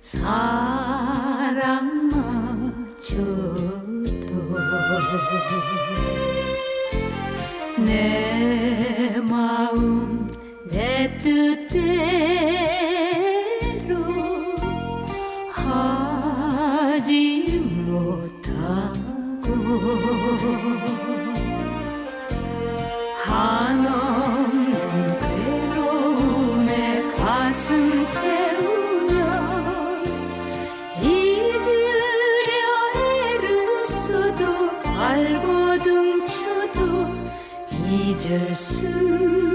사랑마저도 내 마음 내 뜻대로 하지 못하고 한없 가슴 태우며 잊으려 애를 써도 발버둥 쳐도 잊을 수